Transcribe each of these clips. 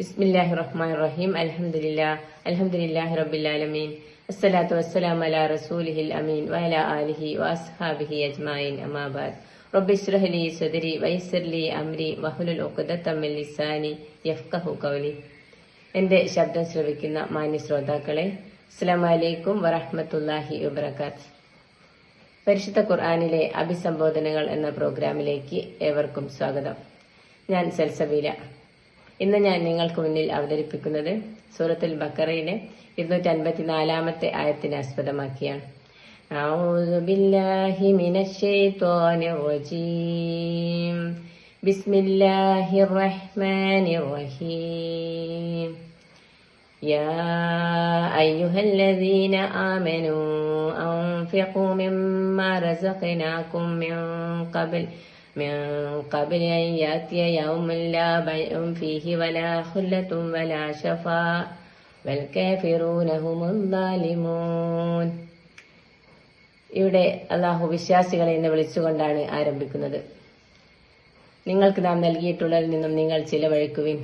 ബിസ്മില്ലാഹി റഹ്മാൻ റഹീം അൽഹംദുലില്ലാ അൽഹംദുലില്ലാഹി റബ്ബിൽ ആലമീൻ അസ്സലാത്തു വസ്സലാം അലാ റസൂലിഹിൽ അമീൻ വഅലാ ആലിഹി വഅസ്ഹാബിഹി അജ്മായിൻ അമാബാദ് റബ്ബി ഇശ്റഹ് ലി സദ്രി വയസ്സിർ ലി അംരി വഹ്ലുൽ ഉഖ്ദത്തം മിൻ ലിസാനി യഫ്ഖഹു ഖൗലി എന്റെ ശബ്ദം ശ്രവിക്കുന്ന മാന്യ ശ്രോതാക്കളെ അസ്സലാമു അലൈക്കും വറഹ്മത്തുള്ളാഹി വബറകാത്ത്. പരിശുദ്ധ ഖുർആനിലെ അഭിസംബോധനകൾ എന്ന പ്രോഗ്രാമിലേക്ക് ഏവർക്കും സ്വാഗതം. ഞാൻ സൽസബീല. ഇന്ന് ഞാൻ നിങ്ങൾക്ക് മുന്നിൽ അവതരിപ്പിക്കുന്നത് സൂറത്തുൽ ബക്കറയിലെ ഇരുന്നൂറ്റി അൻപത്തിനാലാമത്തെ ആയത്തിനെ ആസ്പദമാക്കിയാണ് أعوذ بالله من الشيطان الرجيم بسم الله الرحمن الرحيم يا أيها الذين آمنوا أنفقوا مما رزقناكم من قبل من قبل أن يأتي يوم لا بيع فيه ولا خلة ولا شفاء والكافرون هم الظالمون ഇവിടെ അള്ളാഹു വിശ്വാസികളെ എന്ന് വിളിച്ചുകൊണ്ടാണ് ആരംഭിക്കുന്നത് നിങ്ങൾക്ക് നാം നൽകിയിട്ടുള്ളതിൽ നിന്നും നിങ്ങൾ ചിലവഴിക്കുവിൻ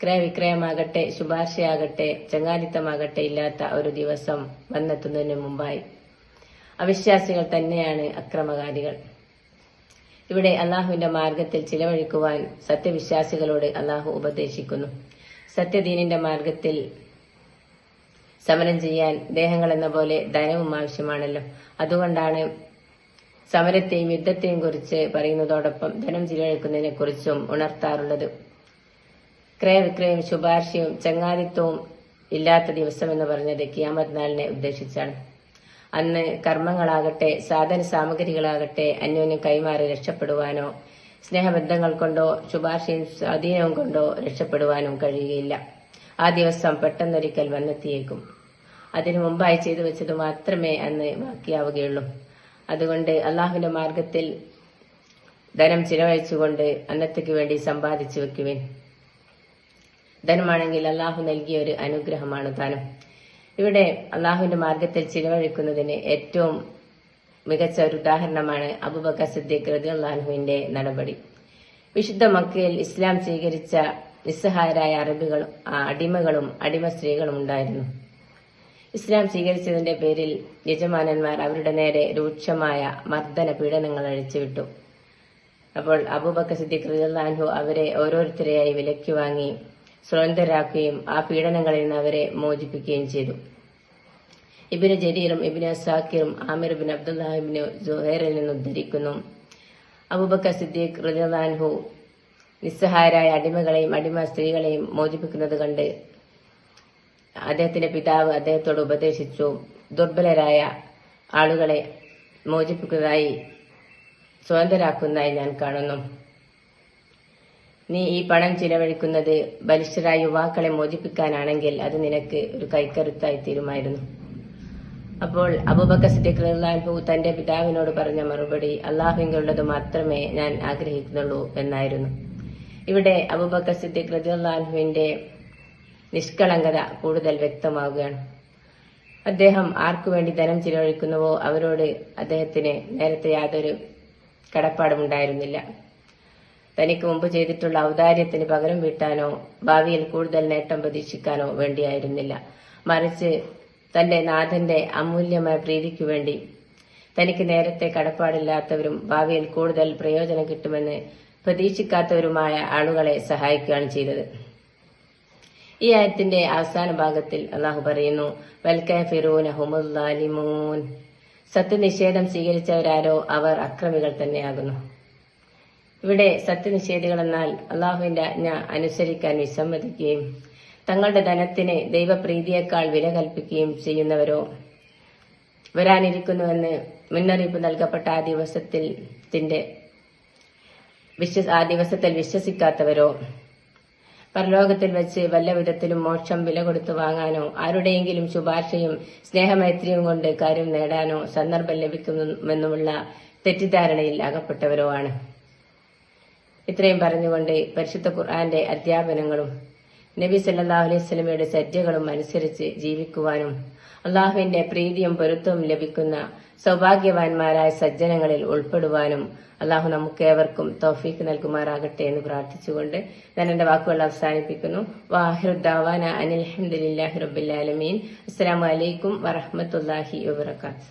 ക്രയവിക്രയമാകട്ടെ ശുപാർശയാകട്ടെ ചങ്ങാതിത്തമാകട്ടെ ഇല്ലാത്ത ഒരു ദിവസം വന്നെത്തുന്നതിന് മുമ്പായി അവിശ്വാസികൾ തന്നെയാണ് അക്രമകാരികൾ ഇവിടെ അള്ളാഹുവിന്റെ മാർഗത്തിൽ ചിലവഴിക്കുവാൻ സത്യവിശ്വാസികളോട് അള്ളാഹു ഉപദേശിക്കുന്നു. സത്യദീനിന്റെ മാർഗത്തിൽ സമരം ചെയ്യാൻ ദേഹങ്ങൾ എന്ന പോലെ ധനവും ആവശ്യമാണല്ലോ. അതുകൊണ്ടാണ് സമരത്തെയും യുദ്ധത്തെയും കുറിച്ച് പറയുന്നതോടൊപ്പം ധനം ചിലവഴിക്കുന്നതിനെ കുറിച്ചും ഉണർത്താറുള്ളത്. ക്രയവിക്രയവും ശുപാർശയും ചങ്ങാതിത്വവും ഇല്ലാത്ത ദിവസം എന്ന് പറഞ്ഞത് കിയാമത് നാളിനെ ഉദ്ദേശിച്ചാണ്. അന്ന് കർമ്മങ്ങളാകട്ടെ സാധന സാമഗ്രികളാകട്ടെ അന്യോന്യം കൈമാറി രക്ഷപ്പെടുവാനോ സ്നേഹബന്ധങ്ങൾ കൊണ്ടോ ശുപാർശയും സ്വാധീനവും കൊണ്ടോ രക്ഷപ്പെടുവാനും കഴിയുകയില്ല. ആ ദിവസം പെട്ടെന്നൊരിക്കൽ വന്നെത്തിയേക്കും. അതിനു മുമ്പായി ചെയ്തു വെച്ചത് മാത്രമേ അന്ന് ബാക്കിയാവുകയുള്ളൂ. അതുകൊണ്ട് അള്ളാഹുവിന്റെ മാർഗത്തിൽ ധനം ചിലവഴിച്ചുകൊണ്ട് അന്നത്തേക്ക് വേണ്ടി സമ്പാദിച്ചു വെക്കുവേൻ. ധനമാണെങ്കിൽ അള്ളാഹു നൽകിയ ഒരു അനുഗ്രഹമാണ് താനും ഇവിടെ അള്ളാഹുവിന്റെ മാർഗത്തിൽ ചിലവഴിക്കുന്നതിന് ഏറ്റവും മികച്ച ഒരു ഉദാഹരണമാണ് അബുബക്കർ സിദ്ദീഖ് റതി അള്ളാഹുവിന്റെ നടപടി. വിശുദ്ധ മക്കയിൽ ഇസ്ലാം സ്വീകരിച്ച നിസ്സഹായരായ അറബികളും അടിമകളും അടിമ സ്ത്രീകളും ഉണ്ടായിരുന്നു. ഇസ്ലാം സ്വീകരിച്ചതിന്റെ പേരിൽ യജമാനന്മാർ അവരുടെ നേരെ രൂക്ഷമായ മർദ്ദന പീഡനങ്ങൾ അഴിച്ചുവിട്ടു. അപ്പോൾ അബൂബക്കർ സിദ്ദീഖ് റളിയല്ലാഹു അവരെ ഓരോരുത്തരെയായി വിലക്കി വാങ്ങി സ്വതന്ത്രരാക്കുകയും ആ പീഡനങ്ങളിൽ നിന്ന് അവരെ മോചിപ്പിക്കുകയും ചെയ്തു. ഇബിന് ജരീറും ഇബിന് സാക്കിറും ആമിർ ബിൻ അബ്ദുല്ലാഹിബിന് ജുഹേറിൽ നിന്ന് ഉദ്ധരിക്കുന്നു. അബൂബക്കർ സിദ്ദീഖ് റളിയല്ലാഹു നിസ്സഹായരായ അടിമകളെയും അടിമ സ്ത്രീകളെയും മോചിപ്പിക്കുന്നത് കണ്ട് അദ്ദേഹത്തിന്റെ പിതാവ് അദ്ദേഹത്തോട് ഉപദേശിച്ചു. ദുർബലരായ ആളുകളെ മോചിപ്പിക്കുന്നതായി സ്വതന്ത്രരാക്കുന്നതായി ഞാൻ കാണുന്നു. നീ ഈ പണം ചിലവഴിക്കുന്നത് ബലിഷ്ഠരായ യുവാക്കളെ മോചിപ്പിക്കാനാണെങ്കിൽ അത് നിനക്ക് ഒരു കൈക്കരുത്തായി തീരുമായിരുന്നു. അപ്പോൾ അബൂബക്കർ സിദ്ദീഖ് തന്റെ പിതാവിനോട് പറഞ്ഞ മറുപടി അള്ളാഹുവിനുള്ളത് മാത്രമേ ഞാൻ ആഗ്രഹിക്കുന്നുള്ളൂ എന്നായിരുന്നു. ഇവിടെ അബൂബക്കർ സിദ്ദീഖ് റജുല്ലാൻഹുവിന്റെ നിഷ്കളങ്കത കൂടുതൽ വ്യക്തമാവുകയാണ്. അദ്ദേഹം ആർക്കു വേണ്ടി ധനം ചിലവഴിക്കുന്നുവോ അവരോട് അദ്ദേഹത്തിന് നേരത്തെ യാതൊരു കടപ്പാടുമുണ്ടായിരുന്നില്ല. തനിക്ക് മുമ്പ് ചെയ്തിട്ടുള്ള ഔദാര്യത്തിന് പകരം വീട്ടാനോ ഭാവിയിൽ കൂടുതൽ നേട്ടം പ്രതീക്ഷിക്കാനോ വേണ്ടിയായിരുന്നില്ല. മറിച്ച് തന്റെ നാഥന്റെ അമൂല്യമായ പ്രീതിക്കു വേണ്ടി തനിക്ക് നേരത്തെ കടപ്പാടില്ലാത്തവരും ഭാവിയിൽ കൂടുതൽ പ്രയോജനം കിട്ടുമെന്ന് പ്രതീക്ഷിക്കാത്തവരുമായ ആളുകളെ സഹായിക്കുകയാണ് ചെയ്തത്. ഈ ആയത്തിന്റെ അവസാന ഭാഗത്തിൽ അള്ളാഹു പറയുന്നു സത്യനിഷേധം സ്വീകരിച്ചവരാരോ അവർ അക്രമികൾ തന്നെയാകുന്നു. ഇവിടെ സത്യനിഷേധികൾ എന്നാൽ അള്ളാഹുവിന്റെ ആജ്ഞ അനുസരിക്കാൻ വിസമ്മതിക്കുകയും തങ്ങളുടെ ധനത്തിന് ദൈവപ്രീതിയേക്കാൾ വില കൽപ്പിക്കുകയും ചെയ്യുന്നവരോ വരാനിരിക്കുന്നുവെന്ന് മുന്നറിയിപ്പ് നൽകപ്പെട്ട ആ ദിവസത്തിൽ വിശ്വ ആ ദിവസത്തിൽ വിശ്വസിക്കാത്തവരോ പരലോകത്തിൽ വെച്ച് വല്ല വിധത്തിലും മോക്ഷം വില കൊടുത്തു വാങ്ങാനോ ആരുടെയെങ്കിലും ശുപാർശയും സ്നേഹമൈത്രിയും കൊണ്ട് കാര്യം നേടാനോ സന്ദർഭം ലഭിക്കുമെന്നുമുള്ള തെറ്റിദ്ധാരണയിൽ അകപ്പെട്ടവരോ ആണ്. ഇത്രയും പറഞ്ഞുകൊണ്ട് പരിശുദ്ധ ഖുർആന്റെ അധ്യാപനങ്ങളും നബി സല്ലല്ലാഹു അലൈഹി സ്വലമയുടെ സജ്ജകളും അനുസരിച്ച് ജീവിക്കുവാനും അള്ളാഹുവിന്റെ പ്രീതിയും പൊരുത്തവും ലഭിക്കുന്ന സൗഭാഗ്യവാന്മാരായ സജ്ജനങ്ങളിൽ ഉൾപ്പെടുവാനും അള്ളാഹു നമുക്കേവർക്കും തോഫീക്ക് നൽകുമാറാകട്ടെ എന്ന് പ്രാർത്ഥിച്ചുകൊണ്ട് ഞാൻ എന്റെ വാക്കുകൾ അവസാനിപ്പിക്കുന്നു. വാഹിറുദ്ദാവാന അനിൽ അഹമ്മദില്ലാഹി റബ്ബിൽ ആലമീൻ. അസ്സലാമു അലൈക്കും വറഹ്മത്തുള്ളാഹി വബറകാതുഹു.